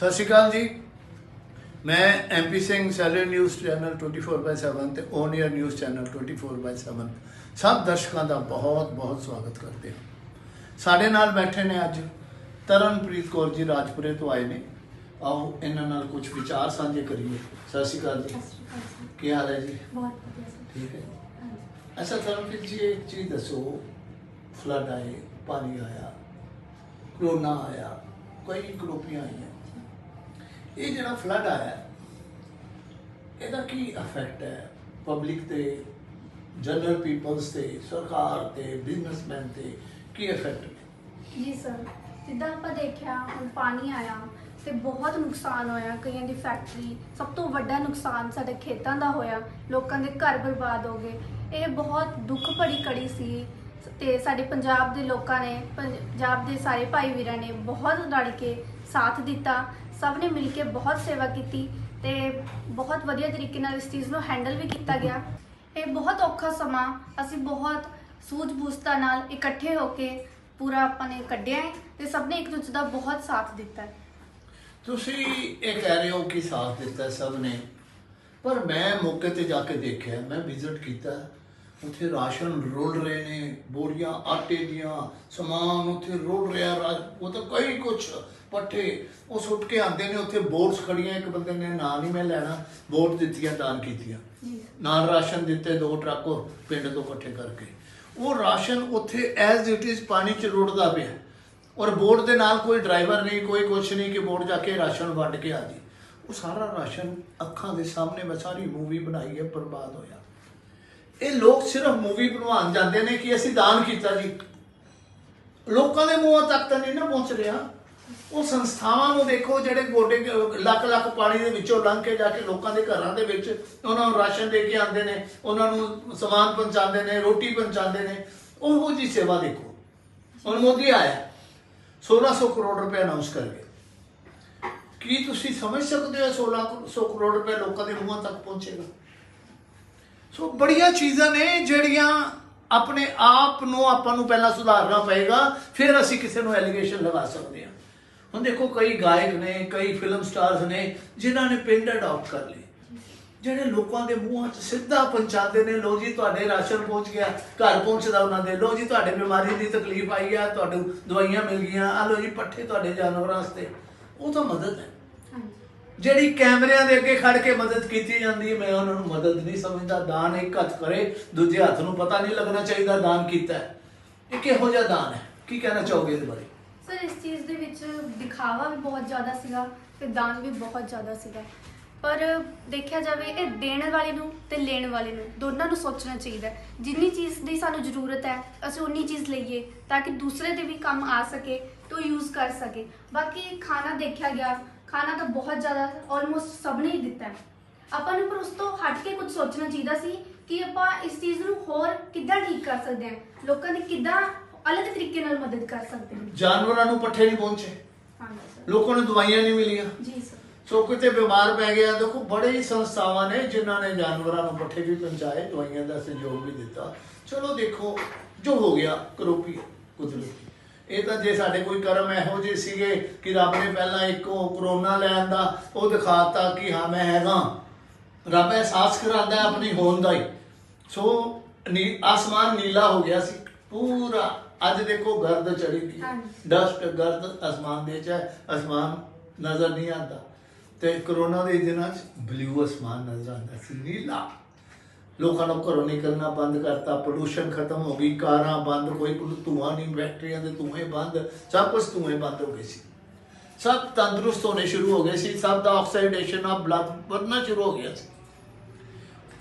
ਸਤਿ ਸ਼੍ਰੀ ਅਕਾਲ ਜੀ। ਮੈਂ ਐਮਪੀ ਸਿੰਘ ਸੈਲਰ ਨਿਊਜ਼ ਚੈਨਲ 24/7 ਤੇ ਔਨ 에ਅਰ ਨਿਊਜ਼ ਚੈਨਲ 24/7 ਸਭ ਦਰਸ਼ਕਾਂ ਦਾ ਬਹੁਤ ਬਹੁਤ ਸਵਾਗਤ ਕਰਦੇ ਹਾਂ। ਸਾਡੇ ਨਾਲ ਬੈਠੇ ਨੇ ਅੱਜ ਤਰਨਪ੍ਰੀਤ ਕੌਰ ਜੀ ਰਾਜਪੁਰੇ ਤੋਂ ਆਏ ਨੇ। ਆਓ ਇਹਨਾਂ ਨਾਲ ਕੁਝ ਵਿਚਾਰ ਸਾਂਝੇ ਕਰੀਏ। ਸਤਿ ਸ਼੍ਰੀ ਅਕਾਲ ਜੀ। ਕੀ ਹਾਲ ਹੈ ਜੀ? ਬਹੁਤ ਵਧੀਆ ਠੀਕ ਹੈ। ਅੱਛਾ ਤਰਨਪ੍ਰੀਤ ਜੀ ਇੱਕ ਚੀਜ਼ ਦੱਸੋ। ਫਲੱਡ ਆਏ ਪਾਣੀ ਆਇਆ ਕਰੋਨਾ ਆਇਆ ਕਈ ਕਰੋਪੀਆਂ ਆਈਆਂ। ਇਹ ਜਿਹੜਾ ਫਲੱਡ ਆਇਆ, ਇਹਦਾ ਕੀ ਇਫੈਕਟ ਹੈ? ਪਬਲਿਕ ਤੇ ਜਨਰਲ ਪੀਪਲਸ ਤੇ, ਸਰਕਾਰ ਤੇ ਬਿਜ਼ਨਸਮੈਨ ਤੇ ਕੀ ਇਫੈਕਟ ਹੈ ਜੀ ਸਰ ਜਿੱਦਾਂ ਆਪਾਂ ਦੇਖਿਆ, ਹੁਣ ਪਾਣੀ ਆਇਆ ਤੇ ਬਹੁਤ ਨੁਕਸਾਨ ਹੋਇਆ ਕਈਆਂ ਦੀ ਫੈਕਟਰੀ ਸਭ ਤੋਂ ਵੱਡਾ ਨੁਕਸਾਨ ਸਾਡੇ ਖੇਤਾਂ ਦਾ ਹੋਇਆ, ਲੋਕਾਂ ਦੇ ਘਰ ਬਰਬਾਦ ਹੋ ਗਏ। ਇਹ ਬਹੁਤ ਦੁੱਖ ਭਰੀ ਕੜੀ ਸੀ ਤੇ ਸਾਡੇ ਪੰਜਾਬ ਦੇ ਲੋਕਾਂ ਨੇ, ਪੰਜਾਬ ਦੇ ਸਾਰੇ ਭਾਈ ਵੀਰਾਂ ਨੇ ਬਹੁਤ ਰਲ ਕੇ ਸਾਥ ਦਿੱਤਾ। ਸਭ ਨੇ ਮਿਲ ਕੇ ਬਹੁਤ ਸੇਵਾ ਕੀਤੀ ਤੇ ਬਹੁਤ ਵਧੀਆ ਤਰੀਕੇ ਨਾਲ ਇਸ ਚੀਜ਼ ਨੂੰ ਹੈਂਡਲ ਵੀ ਕੀਤਾ ਗਿਆ। ਇਹ ਬਹੁਤ ਔਖਾ ਸਮਾਂ, ਅਸੀਂ ਬਹੁਤ ਸੂਝ-ਬੂਝਤਾ ਨਾਲ ਇਕੱਠੇ ਹੋ ਕੇ ਪੂਰਾ ਆਪਾਂ ਨੇ ਕੱਢਿਆ ਹੈ ਤੇ ਸਭ ਨੇ ਇੱਕ ਦੂਜੇ ਦਾ ਬਹੁਤ ਸਾਥ ਦਿੱਤਾ ਹੈ। ਤੁਸੀਂ ਇਹ ਕਹਿ ਰਹੇ ਹੋ ਕਿ ਸਾਥ ਦਿੱਤਾ ਸਭ ਨੇ, ਪਰ ਮੈਂ ਮੌਕੇ ਤੇ ਜਾ ਕੇ ਦੇਖਿਆ, ਮੈਂ ਵਿਜ਼ਿਟ ਕੀਤਾ। ਉੱਥੇ ਰਾਸ਼ਨ ਰੋਲ ਰਹੇ ਨੇ ਬੋਰੀਆਂ ਆਟੇ ਦੀਆਂ ਸਮਾਨ ਉੱਥੇ ਰੋਲ ਰਿਹਾ ਉਹ ਤਾਂ ਕਈ ਕੁਛ ਪੱਠੇ ਉਹ ਸੁੱਟ ਕੇ ਆਉਂਦੇ ਨੇ ਉੱਥੇ ਬੋਰਡਸ ਖੜੀਆਂ ਇੱਕ ਬੰਦੇ ਨੇ ਨਾਂ ਨਹੀਂ ਮੈਂ ਲੈਣਾ ਬੋਰਡ ਦਿੱਤੀਆਂ ਦਾਨ ਕੀਤੀਆਂ। ਨਾਲ ਰਾਸ਼ਨ ਦਿੱਤੇ ਦੋ ਟਰੱਕ ਪਿੰਡ ਤੋਂ ਇਕੱਠੇ ਕਰਕੇ। ਉਹ ਰਾਸ਼ਨ ਉੱਥੇ ਐਜ਼ ਇਟ ਇਜ਼ ਪਾਣੀ 'ਚ ਰੁੜਦਾ ਪਿਆ। ਔਰ ਬੋਰਡ ਦੇ ਨਾਲ ਕੋਈ ਡਰਾਈਵਰ ਨਹੀਂ ਕੋਈ ਕੁਛ ਨਹੀਂ ਕਿ ਬੋਰਡ ਜਾ ਕੇ ਰਾਸ਼ਨ ਵੰਡ ਕੇ ਆ ਜੀ ਉਹ ਸਾਰਾ ਰਾਸ਼ਨ ਅੱਖਾਂ ਦੇ ਸਾਹਮਣੇ ਮੈਂ ਸਾਰੀ ਮੂਵੀ ਬਣਾਈ ਹੈ ਬਰਬਾਦ ਹੋਇਆ। ਇਹ ਲੋਕ ਸਿਰਫ ਮੂਵੀ ਬਣਵਾਉਣ ਜਾਂਦੇ ਨੇ ਕਿ ਅਸੀਂ ਦਾਨ ਕੀਤਾ ਜੀ। ਲੋਕਾਂ ਦੇ ਮੂੰਹਾਂ ਤੱਕ ਤਾਂ ਨਹੀਂ ਨਾ ਪਹੁੰਚ ਰਿਹਾ। ਉਹ ਸੰਸਥਾਵਾਂ ਨੂੰ ਦੇਖੋ ਜਿਹੜੇ ਗੋਡੇ ਲੱਖ ਲੱਖ ਪਾਣੀ ਦੇ ਵਿੱਚੋਂ ਲੰਘ ਕੇ ਜਾ ਕੇ ਲੋਕਾਂ ਦੇ ਘਰਾਂ ਦੇ ਵਿੱਚ ਉਹਨਾਂ ਨੂੰ ਰਾਸ਼ਨ ਦੇ ਕੇ ਆਉਂਦੇ ਨੇ, ਉਹਨਾਂ ਨੂੰ ਸਮਾਨ ਪਹੁੰਚਾਉਂਦੇ ਨੇ, ਰੋਟੀ ਪਹੁੰਚਾਉਂਦੇ ਨੇ। ਉਹੋ ਜੀ ਸੇਵਾ ਦੇਖੋ। ਹੁਣ ਮੋਦੀ ਆਇਆ। 1600 ਕਰੋੜ ਰੁਪਏ ਅਨਾਉਂਸ ਕਰ ਗਿਆ ਕੀ ਤੁਸੀਂ ਸਮਝ ਸਕਦੇ ਹੋ 1600 ਕਰੋੜ ਰੁਪਏ ਲੋਕਾਂ ਦੇ ਮੂੰਹਾਂ ਤੱਕ ਪਹੁੰਚੇਗਾ? ਸੋ ਬੜੀਆਂ ਚੀਜ਼ਾਂ ਨੇ ਜਿਹੜੀਆਂ ਆਪਣੇ ਆਪ ਨੂੰ ਆਪਾਂ ਨੂੰ ਪਹਿਲਾਂ ਸੁਧਾਰਨਾ ਪਏਗਾ, ਫਿਰ ਅਸੀਂ ਕਿਸੇ ਨੂੰ ਐਲੀਗੇਸ਼ਨ ਲਗਾ ਸਕਦੇ ਹਾਂ। ਹੁਣ ਦੇਖੋ ਕਈ ਗਾਇਕ ਨੇ, ਕਈ ਫਿਲਮ ਸਟਾਰਸ ਨੇ, ਜਿਨ੍ਹਾਂ ਨੇ ਪਿੰਡ ਅਡਾਪਟ ਕਰ ਲਏ। ਜਿਹੜੇ ਲੋਕਾਂ ਦੇ ਮੂੰਹਾਂ 'ਚ ਸਿੱਧਾ ਪਹੁੰਚਾਉਂਦੇ ਨੇ ਲੋ ਜੀ ਤੁਹਾਡੇ ਰਾਸ਼ਨ ਪਹੁੰਚ ਗਿਆ, ਘਰ ਪਹੁੰਚਦਾ ਉਹਨਾਂ ਦੇ ਲੋ ਜੀ ਤੁਹਾਡੇ ਬਿਮਾਰੀ ਦੀ ਤਕਲੀਫ ਆਈ ਆ, ਤੁਹਾਨੂੰ ਦਵਾਈਆਂ ਮਿਲ ਗਈਆਂ ਆ ਲੋ ਜੀ ਪੱਠੇ ਤੁਹਾਡੇ ਜਾਨਵਰਾਂ ਵਾਸਤੇ। ਉਹ ਤਾਂ ਮਦਦ ਹੈ। ਜਿਹੜੀ ਕੈਮਰਿਆਂ ਦੇ ਅੱਗੇ ਖੜ ਕੇ ਮਦਦ ਕੀਤੀ ਜਾਂਦੀ ਹੈ, ਮੈਂ ਉਹਨਾਂ ਨੂੰ ਮਦਦ ਨਹੀਂ ਸਮਝਦਾ, ਦਾਨ ਇੱਕ ਹੱਥ ਕਰੇ, ਦੂਜੇ ਹੱਥ ਨੂੰ ਪਤਾ ਨਹੀਂ ਲੱਗਣਾ ਚਾਹੀਦਾ ਦਾਨ ਕੀਤਾ ਹੈ। ਇਹ ਕਿਹੋ ਜਿਹਾ ਦਾਨ ਹੈ? ਕੀ ਕਹਿਣਾ ਚਾਹੋਗੇ ਇਸ ਬਾਰੇ? ਸਰ, ਇਸ ਚੀਜ਼ ਦੇ ਵਿੱਚ ਦਿਖਾਵਾ ਵੀ ਬਹੁਤ ਜ਼ਿਆਦਾ ਸੀਗਾ ਤੇ ਦਾਨ ਵੀ ਬਹੁਤ ਜ਼ਿਆਦਾ ਸੀਗਾ। ਪਰ ਦੇਖਿਆ ਜਾਵੇ, ਇਹ ਦੇਣ ਵਾਲੇ ਨੂੰ ਤੇ ਲੈਣ ਵਾਲੇ ਨੂੰ ਦੋਨਾਂ ਨੂੰ ਸੋਚਣਾ ਚਾਹੀਦਾ ਜਿੰਨੀ ਚੀਜ਼ ਦੀ ਸਾਨੂੰ ਜ਼ਰੂਰਤ ਹੈ, ਅਸੀਂ ਉਨੀ ਚੀਜ਼ ਲਈਏ ਤਾਂ ਕਿ ਦੂਸਰੇ ਦੇ ਵੀ ਕੰਮ ਆ ਸਕੇ ਤੇ ਉਹ ਯੂਜ਼ ਕਰ ਸਕੇ। ਬਾਕੀ ਖਾਣਾ ਦੇਖਿਆ ਗਿਆ ਖਾਣਾ ਤਾਂ ਬਹੁਤ ਜ਼ਿਆਦਾ ਆਲਮੋਸਟ ਸਭ ਨੇ ਹੀ ਦਿੱਤਾ ਹੈ। ਆਪਾਂ ਨੂੰ ਪਰ ਉਸ ਤੋਂ ਹਟ ਕੇ ਕੁਝ ਸੋਚਣਾ ਚਾਹੀਦਾ ਸੀ ਕਿ ਆਪਾਂ ਇਸ ਚੀਜ਼ ਨੂੰ ਹੋਰ ਕਿੱਦਾਂ ਠੀਕ ਕਰ ਸਕਦੇ ਹਾਂ। ਲੋਕਾਂ ਦੀ ਕਿੱਦਾਂ ਅਲੱਗ ਤਰੀਕੇ ਨਾਲ ਮਦਦ ਕਰ ਸਕਦੇ ਹਾਂ। ਜਾਨਵਰਾਂ ਨੂੰ ਪੱਠੇ ਨਹੀਂ ਪਹੁੰਚੇ ਹਾਂਜੀ ਸਰ। ਲੋਕਾਂ ਨੂੰ ਦਵਾਈਆਂ ਨਹੀਂ ਮਿਲੀਆਂ। ਜੀ ਸਰ। ਸੋ ਕਿਤੇ ਬਿਮਾਰ ਪੈ ਗਿਆ ਦੇਖੋ ਬੜੇ ਹੀ ਸੰਸਥਾਵਾਂ ਨੇ ਜਿਨ੍ਹਾਂ ਨੇ ਜਾਨਵਰਾਂ ਨੂੰ ਪੱਠੇ ਵੀ ਪਹੁੰਚਾਏ ਦਵਾਈਆਂ ਦਾ ਸਹਿਯੋਗ ਵੀ ਦਿੱਤਾ। ਚਲੋ ਦੇਖੋ ਜੋ ਹੋ ਗਿਆ ਕਰੋਪੀ ਕੁਦਰਤੀ ਇਹ ਤਾਂ ਜੇ ਸਾਡੇ ਕੋਈ ਕਰਮ ਇਹੋ ਜਿਹੇ ਸੀਗੇ ਕਿ ਰੱਬ ਨੇ ਪਹਿਲਾਂ ਇੱਕ ਉਹ ਕਰੋਨਾ ਲੈ ਆਂਦਾ ਉਹ ਦਿਖਾਤਾ ਕਿ ਹਾਂ ਮੈਂ ਹੈਗਾ। ਰੱਬ ਅਹਿਸਾਸ ਕਰਾਉਂਦਾ ਆਪਣੀ ਹੋਂਦ ਦਾ ਹੀ। ਸੋ ਨੀ ਆਸਮਾਨ ਨੀਲਾ ਹੋ ਗਿਆ ਸੀ। ਪੂਰਾ ਅੱਜ ਦੇਖੋ ਗਰਦ ਚੜੀ ਹਾਂਜੀ। ਡਸਟ ਗਰਦ ਅਸਮਾਨ ਦੇ ਚ ਹੈ। ਅਸਮਾਨ ਨਜ਼ਰ ਨਹੀਂ ਆਉਂਦਾ। ਤੇ ਕਰੋਨਾ ਦੇ ਦਿਨਾਂ 'ਚ ਬਲੂ ਅਸਮਾਨ ਨਜ਼ਰ ਆਉਂਦਾ ਸੀ। ਨੀਲਾ। ਲੋਕਾਂ ਨੂੰ ਘਰੋਂ ਨਿਕਲਣਾ ਬੰਦ ਕਰਤਾ ਪੋਲੂਸ਼ਨ ਖਤਮ ਹੋ ਗਈ ਕਾਰਾਂ ਬੰਦ ਕੋਈ ਧੂੰਆਂ ਨਹੀਂ ਫੈਕਟਰੀਆਂ ਦੇ ਧੂਏ ਬੰਦ ਸਭ ਕੁਝ ਧੂਏ ਬੰਦ ਹੋ ਗਏ ਸੀ। ਸਭ ਤੰਦਰੁਸਤ ਹੋਣੇ ਸ਼ੁਰੂ ਹੋ ਗਏ ਸੀ ਸਭ ਦਾ ਆਕਸੀਡੇਸ਼ਨ ਆਫ ਬਲੱਡ ਵਧਣਾ ਸ਼ੁਰੂ ਹੋ ਗਿਆ ਸੀ।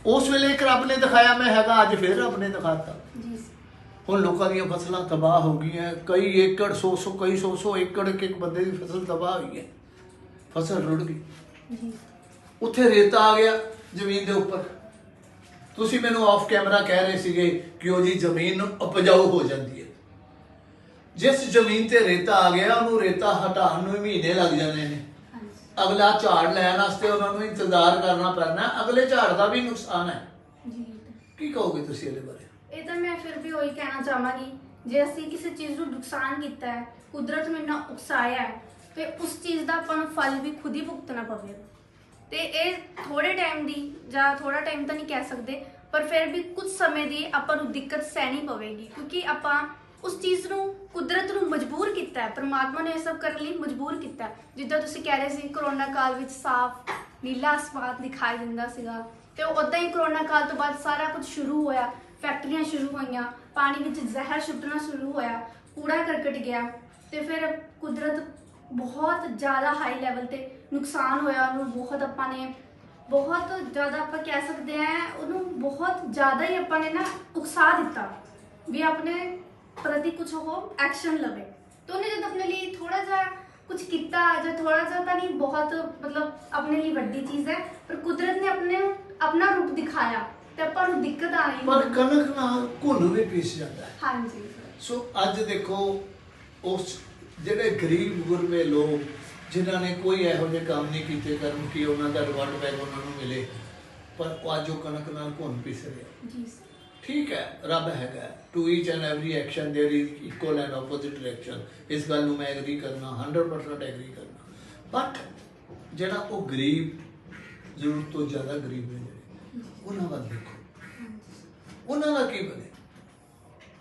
ਉਸ ਵੇਲੇ ਇੱਕ ਰੱਬ ਨੇ ਦਿਖਾਇਆ ਮੈਂ ਹੈਗਾ ਅੱਜ ਫਿਰ ਰੱਬ ਨੇ ਦਿਖਾਤਾ। ਹੁਣ ਲੋਕਾਂ ਦੀਆਂ ਫਸਲਾਂ ਤਬਾਹ ਹੋ ਗਈਆਂ ਕਈ ਏਕੜ ਸੌ ਸੌ ਕਈ ਸੌ ਸੌ ਏਕੜ ਇੱਕ ਇੱਕ ਬੰਦੇ ਦੀ ਫਸਲ ਤਬਾਹ ਹੋਈ ਹੈ। ਫਸਲ ਰੁੜ ਗਈ। ਜੀ। ਉੱਥੇ ਰੇਤਾ ਆ ਗਿਆ ਜ਼ਮੀਨ ਦੇ ਉੱਪਰ। ਤੁਸੀਂ ਮੈਨੂੰ ਆਫ ਕੈਮਰਾ ਕਹਿ ਰਹੇ ਸੀਗੇ ਕਿ ਉਹ ਜੀ ਜ਼ਮੀਨ ਉਪਜਾਊ ਹੋ ਜਾਂਦੀ ਹੈ। ਜਿਸ ਜ਼ਮੀਨ ਤੇ ਰੇਤਾ ਆ ਗਿਆ ਉਹਨੂੰ ਰੇਤਾ ਹਟਾਉਣ ਨੂੰ ਮਹੀਨੇ ਲੱਗ ਜਾਂਦੇ ਨੇ। ਅਗਲਾ ਝਾੜ ਲੈਣ ਵਾਸਤੇ ਉਹਨਾਂ ਨੂੰ ਇੰਤਜ਼ਾਰ ਕਰਨਾ ਪੈਣਾ। ਅਗਲੇ ਝਾੜ ਦਾ ਵੀ ਨੁਕਸਾਨ ਹੈ। ਜੀ ਕੀ ਕਹੋਗੇ ਤੁਸੀਂ ਇਹਦੇ ਬਾਰੇ? ਇਹ ਤਾਂ ਮੈਂ ਫਿਰ ਵੀ ਉਹੀ ਕਹਿਣਾ ਚਾਹਾਂਗੀ ਜੇ ਅਸੀਂ ਕਿਸੇ ਚੀਜ਼ ਨੂੰ ਨੁਕਸਾਨ ਕੀਤਾ ਹੈ ਕੁਦਰਤ ਨੇ ਨਾ ਉਕਸਾਇਆ ਹੈ ਤੇ ਉਸ ਚੀਜ਼ ਦਾ ਆਪਾਂ ਨੂੰ ਫਲ ਵੀ ਖੁਦ ਹੀ ਭੁਗਤਣਾ ਪਵੇਗਾ। ਤੇ ਇਹ ਥੋੜੇ ਟਾਈਮ ਦੀ ਜਾਂ ਥੋੜਾ ਟਾਈਮ ਤਾਂ ਨਹੀਂ ਕਹਿ ਸਕਦੇ, ਪਰ ਫਿਰ ਵੀ ਕੁਝ ਸਮੇਂ ਦੀ ਆਪਾਂ ਨੂੰ ਦਿੱਕਤ ਸਹਿਣੀ ਪਵੇਗੀ, ਕਿਉਂਕਿ ਆਪਾਂ ਉਸ ਚੀਜ਼ ਨੂੰ ਕੁਦਰਤ ਨੂੰ ਮਜਬੂਰ ਕੀਤਾ ਹੈ, ਪ੍ਰਮਾਤਮਾ ਨੇ ਇਹ ਸਭ ਕਰਨ ਲਈ ਮਜਬੂਰ ਕੀਤਾ ਜਿੱਦਾਂ ਤੁਸੀਂ ਕਹਿ ਰਹੇ ਸੀ ਕਰੋਨਾ ਕਾਲ ਵਿੱਚ ਸਾਫ਼, ਨੀਲਾ ਅਸਮਾਨ ਦਿਖਾਈ ਦਿੰਦਾ ਸੀਗਾ, ਤੇ ਉਦਾਂ ਹੀ ਕਰੋਨਾ ਕਾਲ ਤੋਂ ਬਾਅਦ ਸਾਰਾ ਕੁਝ ਸ਼ੁਰੂ ਹੋਇਆ, ਫੈਕਟਰੀਆਂ ਸ਼ੁਰੂ ਹੋਈਆਂ, ਪਾਣੀ ਵਿੱਚ ਜ਼ਹਿਰ ਛੁੱਟਣਾ ਸ਼ੁਰੂ ਹੋਇਆ, ਕੂੜਾ ਕਰਕਟ ਗਿਆ, ਤੇ ਫਿਰ ਕੁਦਰਤ ਬਹੁਤ ਜ਼ਿਆਦਾ ਹਾਈ ਲੈਵਲ ਤੇ ਨੁਕਸਾਨ ਹੋਇਆ ਉਹਨੂੰ ਬਹੁਤ ਆਪਾਂ ਨੇ ਬਹੁਤ ਜ਼ਿਆਦਾ ਆਪਾਂ ਕਹਿ ਸਕਦੇ ਆ ਉਹਨੂੰ ਬਹੁਤ ਜ਼ਿਆਦਾ ਹੀ ਆਪਾਂ ਨੇ ਨਾ ਉਕਸਾ ਦਿੱਤਾ ਵੀ ਆਪਣੇ ਪ੍ਰਤੀ ਕੁਝ ਉਹ ਐਕਸ਼ਨ ਲਵੇ। ਤੇ ਉਹਨੇ ਜਦ ਆਪਣੇ ਲਈ ਥੋੜਾ ਜਿਹਾ ਕੁਝ ਕੀਤਾ ਜਾਂ ਥੋੜਾ ਜਿਹਾ ਤਾਂ ਨਹੀਂ ਬਹੁਤ ਮਤਲਬ ਆਪਣੇ ਲਈ ਵੱਡੀ ਚੀਜ਼ ਹੈ ਪਰ ਕੁਦਰਤ ਨੇ ਆਪਣੇ ਆਪਣਾ ਰੂਪ ਦਿਖਾਇਆ ਤੇ ਆਪਾਂ ਨੂੰ ਦਿੱਕਤ ਆ ਰਹੀ ਪਰ ਕਣਕ ਨਾਲ ਘੁਲ ਵੀ ਪੀਸ ਜਾਂਦਾ ਹੈ। ਹਾਂਜੀ। ਸੋ ਅੱਜ ਦੇਖੋ ਉਸ ਜਿਹੜੇ ਗਰੀਬ ਗੁਰਬੇ ਲੋਕ ਜਿਨ੍ਹਾਂ ਨੇ ਕੋਈ ਇਹੋ ਜਿਹੇ ਕੰਮ ਨਹੀਂ ਕੀਤੇ ਕਰਨ ਕਿ ਉਹਨਾਂ ਦਾ ਰਿਵਾਰਡ ਬੈਗ ਉਹਨਾਂ ਨੂੰ ਮਿਲੇ ਪਰ ਉਹ ਅੱਜ ਉਹ ਕਣਕ ਨਾਲ ਘੁਣ ਪਿਸ ਰਿਹਾ ਜੀ ਸਰ ਠੀਕ ਹੈ ਰੱਬ ਹੈਗਾ to each and every action there is equal and opposite reaction ਇਸ ਗੱਲ ਨੂੰ ਮੈਂ ਐਗਰੀ ਕਰਨਾ 100% ਐਗਰੀ ਕਰਨਾ ਬਟ ਜਿਹੜਾ ਉਹ ਗਰੀਬ ਜ਼ਰੂਰਤ ਤੋਂ ਜ਼ਿਆਦਾ ਗਰੀਬ ਨੇ ਜਿਹੜੇ ਉਹਨਾਂ ਵੱਲ ਦੇਖੋ ਉਹਨਾਂ ਦਾ ਕੀ ਬਣੇ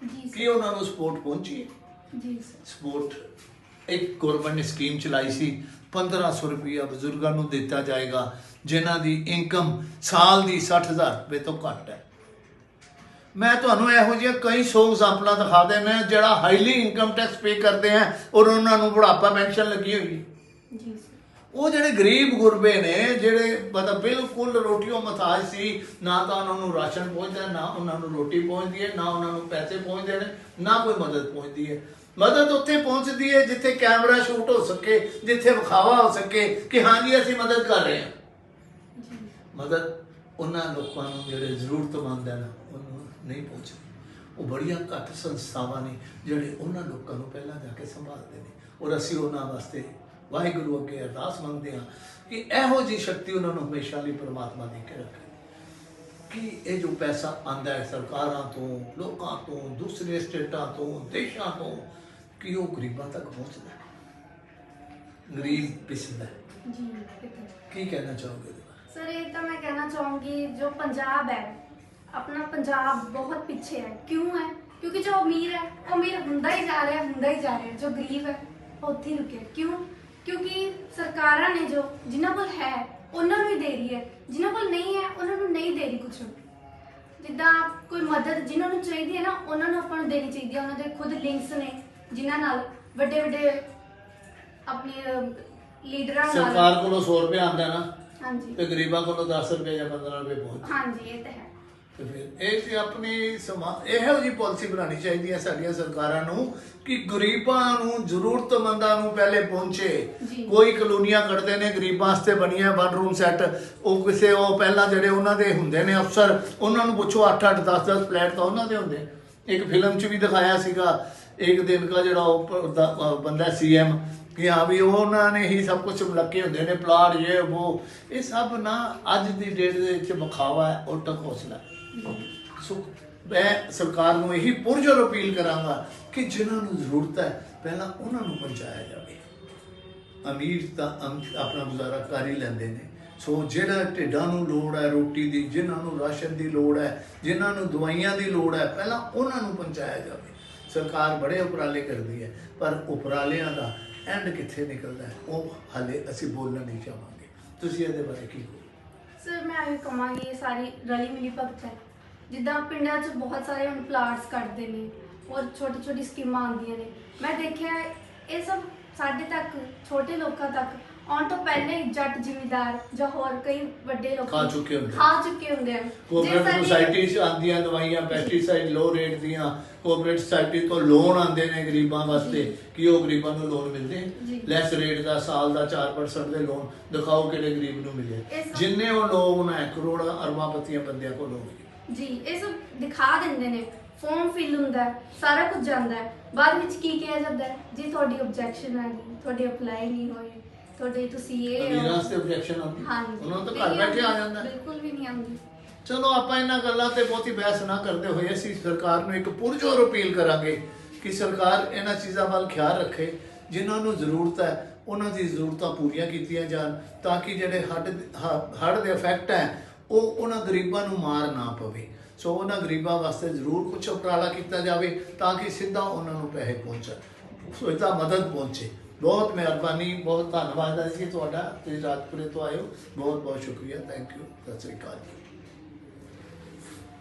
ਜੀ ਕੀ ਸਰ ਉਹਨਾਂ ਨੂੰ ਸਪੋਰਟ ਪਹੁੰਚੀ ਹੈ ਜੀ ਸਰ ਸਪੋਰਟ ਇੱਕ ਗਵਰਨਮੈਂਟ ਨੇ ਸਕੀਮ ਚਲਾਈ ਸੀ 1500 ਰੁਪਇਆ ਬਜ਼ੁਰਗਾਂ ਨੂੰ ਦਿੱਤਾ ਜਾਏਗਾ ਜਿਨ੍ਹਾਂ ਦੀ ਇਨਕਮ ਸਾਲ ਦੀ 60000 ਰੁਪਏ ਤੋਂ ਘੱਟ ਹੈ। ਮੈਂ ਤੁਹਾਨੂੰ ਇਹੋ ਜਿਹੀਆਂ ਕਈ ਸੌ ਐਗਜ਼ਾਮਪਲਾਂ ਦਿਖਾ ਦੇਣਾ ਜਿਹੜਾ ਹਾਈਲੀ ਇਨਕਮ ਟੈਕਸ ਪੇ ਕਰਦੇ ਆ ਔਰ ਉਹਨਾਂ ਨੂੰ ਬੁਢਾਪਾ ਪੈਨਸ਼ਨ ਲੱਗੀ ਹੋਈ। ਜੀ ਉਹ ਜਿਹੜੇ ਗਰੀਬ ਗੁਰਬੇ ਨੇ ਜਿਹੜੇ ਮਤਲਬ ਬਿਲਕੁਲ ਰੋਟੀਓ ਮਤਾਜ ਸੀ ਨਾ ਤਾਂ ਉਹਨਾਂ ਨੂੰ ਰਾਸ਼ਨ ਪਹੁੰਚਦਾ ਨਾ ਉਹਨਾਂ ਨੂੰ ਰੋਟੀ ਪਹੁੰਚਦੀ ਹੈ ਨਾ ਉਹਨਾਂ ਨੂੰ ਪੈਸੇ ਪਹੁੰਚਦੇ ਨੇ ਨਾ ਕੋਈ ਮਦਦ ਪਹੁੰਚਦੀ ਹੈ। ਮਦਦ ਉੱਥੇ ਪਹੁੰਚਦੀ ਹੈ ਜਿੱਥੇ ਕੈਮਰਾ ਸ਼ੂਟ ਹੋ ਸਕੇ, ਜਿੱਥੇ ਵਿਖਾਵਾ ਹੋ ਸਕੇ ਕਿ ਹਾਂਜੀ ਅਸੀਂ ਮਦਦ ਕਰ ਰਹੇ ਹਾਂ। ਮਦਦ ਉਹਨਾਂ ਲੋਕਾਂ ਨੂੰ ਜਿਹੜੇ ਜ਼ਰੂਰਤਮੰਦ ਹਨ, ਉਹਨੂੰ ਨਹੀਂ ਪਹੁੰਚਦੀ। ਉਹ ਬੜੀਆਂ ਘੱਟ ਸੰਸਥਾਵਾਂ ਨੇ ਜਿਹੜੇ ਉਹਨਾਂ ਲੋਕਾਂ ਨੂੰ ਪਹਿਲਾਂ ਜਾ ਕੇ ਸੰਭਾਲਦੇ ਨੇ। ਔਰ ਅਸੀਂ ਉਹਨਾਂ ਵਾਸਤੇ ਵਾਹਿਗੁਰੂ ਅੱਗੇ ਅਰਦਾਸ ਮੰਗਦੇ ਹਾਂ ਕਿ ਇਹੋ ਜੀ ਸ਼ਕਤੀ ਉਹਨਾਂ ਨੂੰ ਹਮੇਸ਼ਾ ਲਈ ਪ੍ਰਮਾਤਮਾ ਦੇ ਕੇ ਰੱਖੇ। ਕਿ ਇਹ ਜੋ ਪੈਸਾ ਆਂਦਾ ਹੈ ਸਰਕਾਰਾਂ ਤੋਂ, ਲੋਕਾਂ ਤੋਂ, ਦੂਸਰੇ ਸਟੇਟਾਂ ਤੋਂ, ਦੇਸ਼ਾਂ ਤੋਂ ਕਿ ਉਹ ਗਰੀਬਾਂ ਤੱਕ ਪਹੁੰਚਦਾ ਹੈ। ਗਰੀਬ ਪਿਸਦਾ ਹੈ। ਜੀ ਬਿਲਕੁਲ। ਕੀ ਕਹਿਣਾ ਚਾਹੋਗੇ ਸਰ ਇਹ ਤਾਂ ਮੈਂ ਕਹਿਣਾ ਚਾਹੂੰਗੀ ਜੋ ਪੰਜਾਬ ਹੈ ਆਪਣਾ ਪੰਜਾਬ ਬਹੁਤ ਪਿੱਛੇ ਹੈ। ਕਿਉਂ ਹੈ? ਕਿਉਂਕਿ ਜੋ ਅਮੀਰ ਹੈ ਉਹ ਅਮੀਰ ਹੁੰਦਾ ਹੀ ਜਾ ਰਿਹਾ ਹੁੰਦਾ ਹੀ ਜਾ ਰਿਹਾ ਜੋ ਗਰੀਬ ਹੈ ਉਹ ਉੱਥੇ ਰੁਕਿਆ ਕਿਉਂ? ਕਿਉਂਕਿ ਸਰਕਾਰਾਂ ਨੇ ਜੋ ਜਿਨ੍ਹਾਂ ਕੋਲ ਹੈ ਉਹਨਾਂ ਨੂੰ ਹੀ ਦੇ ਰਹੀ ਹੈ। ਜਿਨ੍ਹਾਂ ਕੋਲ ਨਹੀਂ ਹੈ ਉਹਨਾਂ ਨੂੰ ਨਹੀਂ ਦੇ ਰਹੀ ਕੁਝ ਜਿੱਦਾਂ ਕੋਈ ਮਦਦ ਜਿਨ੍ਹਾਂ ਨੂੰ ਚਾਹੀਦੀ ਹੈ ਨਾ ਉਹਨਾਂ ਨੂੰ ਆਪਾਂ ਨੂੰ ਦੇਣੀ ਚਾਹੀਦੀ ਹੈ। ਉਹਨਾਂ ਦੇ ਖੁਦ ਲਿੰਕਸ ਨੇ ਜਿਨ੍ਹਾਂ ਨਾਲ ਵੱਡੇ ਵੱਡੇ ਆਪਣੇ ਲੀਡਰਾਂ ਨਾਲ ਸਰਕਾਰ ਕੋਲੋਂ 100 ਰੁਪਏ ਆਉਂਦਾ ਨਾ ਹਾਂਜੀ। ਤੇ ਗਰੀਬਾਂ ਕੋਲੋਂ 10 ਰੁਪਏ ਜਾਂ 15 ਰੁਪਏ ਪਹੁੰਚ ਹਾਂਜੀ ਇਹ ਤਾਂ ਹੈ। ਤੇ ਫਿਰ ਇਹ ਤੇ ਆਪਣੀ ਸਮਾ ਇਹੋ ਜੀ ਪਾਲਿਸੀ ਬਣਾਉਣੀ ਚਾਹੀਦੀ ਹੈ ਸਾਡੀਆਂ ਸਰਕਾਰਾਂ ਨੂੰ ਕਿ ਗਰੀਬਾਂ ਨੂੰ ਜ਼ਰੂਰਤਮੰਦਾਂ ਨੂੰ ਪਹਿਲੇ ਪਹੁੰਚੇ। ਜੀ। ਕੋਈ ਕਲੋਨੀਆਂ ਕੱਢਦੇ ਨੇ ਗਰੀਬਾਂ ਵਾਸਤੇ ਬਣੀਆਂ ਵਨ ਰੂਮ ਸੈੱਟ ਉਹ ਕਿਸੇ ਉਹ ਪਹਿਲਾਂ ਜਿਹੜੇ ਉਹਨਾਂ ਦੇ ਹੁੰਦੇ ਨੇ ਅਫਸਰ ਉਹਨਾਂ ਨੂੰ ਪੁੱਛੋ 8 8 10 10 ਫਲੈਟ ਤਾਂ ਉਹਨਾਂ ਦੇ ਹੁੰਦੇ। ਇੱਕ ਫਿਲਮ 'ਚ ਵੀ ਦਿਖਾਇਆ ਸੀਗਾ ਇੱਕ ਦਿਨ ਦਾ ਜਿਹੜਾ ਉਹ ਬੰਦਾ ਸੀਐਮ ਕਿ ਹਾਂ ਵੀ ਉਹਨਾਂ ਨੇ ਹੀ ਸਭ ਕੁਝ ਲੱਗੇ ਹੁੰਦੇ ਨੇ, ਪਲਾਟ ਜੇ, ਉਹ, ਇਹ ਸਭ ਨਾ ਅੱਜ ਦੀ ਡੇਟ ਦੇ ਵਿੱਚ ਵਿਖਾਵਾ ਹੈ ਔਰ ਹੌਸਲਾ ਸੋ, ਮੈਂ ਸਰਕਾਰ ਨੂੰ ਇਹੀ ਪੁਰਜੋਰ ਅਪੀਲ ਕਰਾਂਗਾ ਕਿ ਜਿਨ੍ਹਾਂ ਨੂੰ ਜ਼ਰੂਰਤ ਹੈ, ਪਹਿਲਾਂ ਉਹਨਾਂ ਨੂੰ ਪਹੁੰਚਾਇਆ ਜਾਵੇ। ਅਮੀਰ ਤਾਂ ਆਪਣਾ ਗੁਜ਼ਾਰਾ ਕਰ ਹੀ ਲੈਂਦੇ ਨੇ। ਸੋ ਜਿਹੜਾ ਢਿੱਡਾਂ ਨੂੰ ਲੋੜ ਹੈ, ਰੋਟੀ ਦੀ, ਜਿਨ੍ਹਾਂ ਨੂੰ ਰਾਸ਼ਨ ਦੀ ਲੋੜ ਹੈ, ਜਿਨ੍ਹਾਂ ਨੂੰ ਦਵਾਈਆਂ ਦੀ ਲੋੜ ਹੈ, ਪਹਿਲਾਂ ਉਹਨਾਂ ਨੂੰ ਪਹੁੰਚਾਇਆ ਜਾਵੇ। ਸਰਕਾਰ ਬੜੇ ਉਪਰਾਲੇ ਕਰਦੀ ਹੈ, ਪਰ ਉਪਰਾਲਿਆਂ ਦਾ ਐਂਡ ਕਿੱਥੇ ਨਿਕਲਦਾ ਉਹ ਹਾਲੇ ਅਸੀਂ ਬੋਲਣਾ ਨਹੀਂ ਚਾਹਾਂਗੇ। ਤੁਸੀਂ ਇਹਦੇ ਬਾਰੇ ਕੀ ਕਹੋ ਸਰ ਮੈਂ ਇਹ ਕਹਾਂਗੀ, ਇਹ ਸਾਰੀ ਰਲੀ ਮਿਲੀ ਭਗਤ ਹੈ। ਜਿੱਦਾਂ ਪਿੰਡਾਂ 'ਚ ਬਹੁਤ ਸਾਰੇ ਹੁਣ ਪਲਾਟਸ ਕੱਢਦੇ ਨੇ ਔਰ ਛੋਟੀ ਛੋਟੀ ਸਕੀਮਾਂ ਆਉਂਦੀਆਂ ਨੇ। ਮੈਂ ਦੇਖਿਆ, ਇਹ ਸਭ ਸਾਡੇ ਤੱਕ, ਛੋਟੇ ਲੋਕਾਂ ਤੱਕ ਆਉਣ ਤੋਂ ਪਹਿਲੇ ਹੀ ਜੱਟ ਜ਼ਿਮੀਦਾਰ ਜਾਂ ਹੋਰ ਕਈ ਵੱਡੇ ਲੋਕ ਖਾ ਚੁੱਕੇ ਹੁੰਦੇ। ਖਾ ਚੁੱਕੇ ਹੁੰਦੇ ਹਨ ਕੋਆਪਰੇਟਿਵ ਸੁਸਾਇਟੀ ਚ ਆਉਂਦੀਆਂ ਦਵਾਈਆਂ ਪੈਸਟੀਸਾਈਡ ਲੋ ਰੇਟ ਦੀਆਂ ਕੋਆਪਰੇਟਿਵ ਸੁਸਾਇਟੀ ਤੋਂ ਲੋਨ ਆਉਂਦੇ ਨੇ ਗਰੀਬਾਂ ਵਾਸਤੇ। ਕਿ ਉਹ ਗਰੀਬਾਂ ਨੂੰ ਲੋਨ ਮਿਲਦੇ। ਲੈਸ ਰੇਟ ਦਾ ਸਾਲ ਦਾ 4% ਦੇ ਲੋਨ ਦਿਖਾਓ ਕਿਹੜੇ ਗਰੀਬ ਨੂੰ ਮਿਲੇ। ਜਿੰਨੇ ਉਹ ਲੋਨ ਹੈ ਕਰੋੜਾਂ ਅਰਬਾਂ ਪਤੀਆਂ ਬੰਦਿਆਂ ਕੋਲ ਹੋਣਗੇ ਜੀ ਇਹ ਸਭ ਦਿਖਾ ਦਿੰਦੇ ਨੇ। ਫਾਰਮ ਫਿਲ ਹੁੰਦਾ ਹੈ, ਸਾਰਾ ਕੁਝ ਜਾਂਦਾ ਹੈ। ਬਾਅਦ ਵਿੱਚ ਕੀ ਕਿਹਾ ਜਾਂਦਾ ਹੈ? ਜੀ ਤੁਹਾਡੀ ਆਬਜੈਕਸ਼ਨ ਆ ਗਈ ਤੁਹਾਡੀ ਅਪਲਾਈ ਨਹੀਂ ਹੋਈ ਤੁਹਾਡੇ ਤੁਸੀਂ ਇਹ ਹਾਂਜੀ। ਉਹਨਾਂ ਨੂੰ ਘਰ ਬੈਠੇ ਆ ਜਾਂਦਾ। ਬਿਲਕੁਲ ਵੀ ਨਹੀਂ ਆਉਂਦੀ। ਚਲੋ ਆਪਾਂ ਇਹਨਾਂ ਗੱਲਾਂ ਤੇ ਬਹੁਤੀ ਬਹਿਸ ਨਾ ਕਰਦੇ ਹੋਏ ਅਸੀਂ ਸਰਕਾਰ ਨੂੰ ਇੱਕ ਪੁਰਜੋਰ ਅਪੀਲ ਕਰਾਂਗੇ ਕਿ ਸਰਕਾਰ ਇਹਨਾਂ ਚੀਜ਼ਾਂ ਵੱਲ ਖਿਆਲ ਰੱਖੇ ਜਿਨ੍ਹਾਂ ਨੂੰ ਜ਼ਰੂਰਤ ਹੈ ਉਹਨਾਂ ਦੀ ਜ਼ਰੂਰਤਾਂ ਪੂਰੀਆਂ ਕੀਤੀਆਂ ਜਾਣ ਤਾਂ ਕਿ ਜਿਹੜੇ ਹੱਡ ਹੱਡ ਦੇ ਇਫੈਕਟ ਹੈ ਉਹ ਉਹਨਾਂ ਗਰੀਬਾਂ ਨੂੰ ਮਾਰ ਨਾ ਪਵੇ। ਸੋ ਉਹਨਾਂ ਗਰੀਬਾਂ ਵਾਸਤੇ ਜ਼ਰੂਰ ਕੁਝ ਉਪਰਾਲਾ ਕੀਤਾ ਜਾਵੇ ਤਾਂ ਕਿ ਸਿੱਧਾ ਉਹਨਾਂ ਨੂੰ ਪੈਸੇ ਪਹੁੰਚਣ। ਸੋ ਇਹਦਾ ਮਦਦ ਪਹੁੰਚੇ। ਬਹੁਤ ਮਿਹਰਬਾਨੀ, ਬਹੁਤ ਧੰਨਵਾਦ ਹੈ ਜੀ ਤੁਹਾਡਾ, ਤੁਸੀਂ ਰਾਜਪੁਰੇ ਤੋਂ ਆਇਓ ਬਹੁਤ ਬਹੁਤ ਸ਼ੁਕਰੀਆ ਥੈਂਕ ਯੂ ਸਤਿ ਸ੍ਰੀ ਅਕਾਲ ਜੀ।